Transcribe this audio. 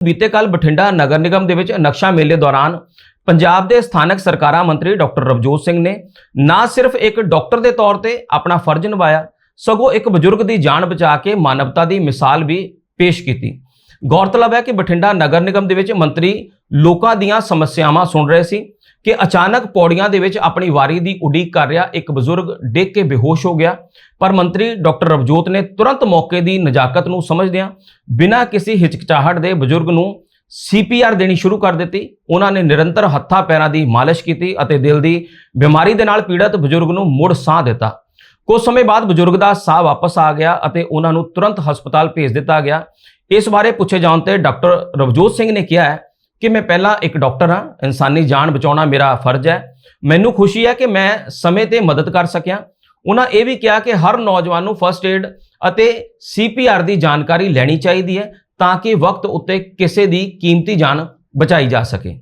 ਬੀਤੇ ਕੱਲ ਬਠਿੰਡਾ ਨਗਰ ਨਿਗਮ ਦੇ ਵਿੱਚ ਨਕਸ਼ਾ ਮੇਲੇ ਦੌਰਾਨ ਪੰਜਾਬ ਦੇ ਸਥਾਨਕ ਸਰਕਾਰਾਂ ਮੰਤਰੀ ਡਾਕਟਰ ਰਵਜੋਤ ਸਿੰਘ ਨੇ ਨਾ ਸਿਰਫ ਇੱਕ ਡਾਕਟਰ ਦੇ ਤੌਰ ਤੇ ਆਪਣਾ ਫਰਜ਼ ਨਿਭਾਇਆ, ਸਗੋਂ ਇੱਕ ਬਜ਼ੁਰਗ ਦੀ ਜਾਨ ਬਚਾ ਕੇ ਮਾਨਵਤਾ ਦੀ ਮਿਸਾਲ ਵੀ ਪੇਸ਼ ਕੀਤੀ। ਗੌਰਤਲਬ ਹੈ ਕਿ ਬਠਿੰਡਾ ਨਗਰ ਨਿਗਮ ਦੇ ਵਿੱਚ ਮੰਤਰੀ ਲੋਕਾਂ ਦੀਆਂ ਸਮੱਸਿਆਵਾਂ ਸੁਣ ਰਹੇ ਸੀ ਕਿ ਅਚਾਨਕ ਪੌੜੀਆਂ ਦੇ ਵਿੱਚ ਆਪਣੀ ਵਾਰੀ ਦੀ ਉਡੀਕ ਕਰ ਰਿਹਾ ਇੱਕ ਬਜ਼ੁਰਗ ਡਿੱਗ ਕੇ ਬੇਹੋਸ਼ ਹੋ ਗਿਆ। ਪਰ ਮੰਤਰੀ ਡਾਕਟਰ ਰਵਜੋਤ ਨੇ ਤੁਰੰਤ ਮੌਕੇ ਦੀ ਨਜਾਕਤ ਨੂੰ ਸਮਝਦਿਆਂ ਬਿਨਾਂ ਕਿਸੇ ਹਿਚਕਚਾਹਟ ਦੇ ਬਜ਼ੁਰਗ ਨੂੰ ਸੀਪੀਆਰ ਦੇਣੀ ਸ਼ੁਰੂ ਕਰ ਦਿੱਤੀ। ਉਹਨਾਂ ਨੇ ਨਿਰੰਤਰ ਹੱਥਾਂ ਪੈਰਾਂ ਦੀ ਮਾਲਿਸ਼ ਕੀਤੀ ਅਤੇ ਦਿਲ ਦੀ ਬਿਮਾਰੀ ਦੇ ਨਾਲ ਪੀੜਤ ਬਜ਼ੁਰਗ ਨੂੰ ਮੁੜ ਸਾਹ ਦਿੱਤਾ। ਕੁਝ ਸਮੇਂ ਬਾਅਦ ਬਜ਼ੁਰਗ ਦਾ ਸਾਹ ਵਾਪਸ ਆ ਗਿਆ ਅਤੇ ਉਹਨਾਂ ਨੂੰ ਤੁਰੰਤ ਹਸਪਤਾਲ ਭੇਜ ਦਿੱਤਾ ਗਿਆ। ਇਸ ਬਾਰੇ ਪੁੱਛੇ ਜਾਣ ਤੇ ਡਾਕਟਰ ਰਵਜੋਤ ਸਿੰਘ ਨੇ ਕਿਹਾ ਹੈ ਕਿ ਮੈਂ ਪਹਿਲਾਂ ਇੱਕ ਡਾਕਟਰ ਹਾਂ, ਇਨਸਾਨੀ ਜਾਨ ਬਚਾਉਣਾ ਮੇਰਾ ਫਰਜ਼ ਹੈ। ਮੈਨੂੰ ਖੁਸ਼ੀ ਹੈ ਕਿ ਮੈਂ ਸਮੇਂ ਤੇ ਮਦਦ ਕਰ ਸਕਿਆ। ਉਹਨਾਂ ਇਹ ਵੀ ਕਿਹਾ ਕਿ ਹਰ ਨੌਜਵਾਨ ਨੂੰ ਫਰਸਟ ਏਡ ਅਤੇ ਸੀਪੀਆਰ ਦੀ ਜਾਣਕਾਰੀ ਲੈਣੀ ਚਾਹੀਦੀ ਹੈ ਤਾਂ ਕਿ ਵਕਤ ਉੱਤੇ ਕਿਸੇ ਦੀ ਕੀਮਤੀ ਜਾਨ ਬਚਾਈ ਜਾ ਸਕੇ।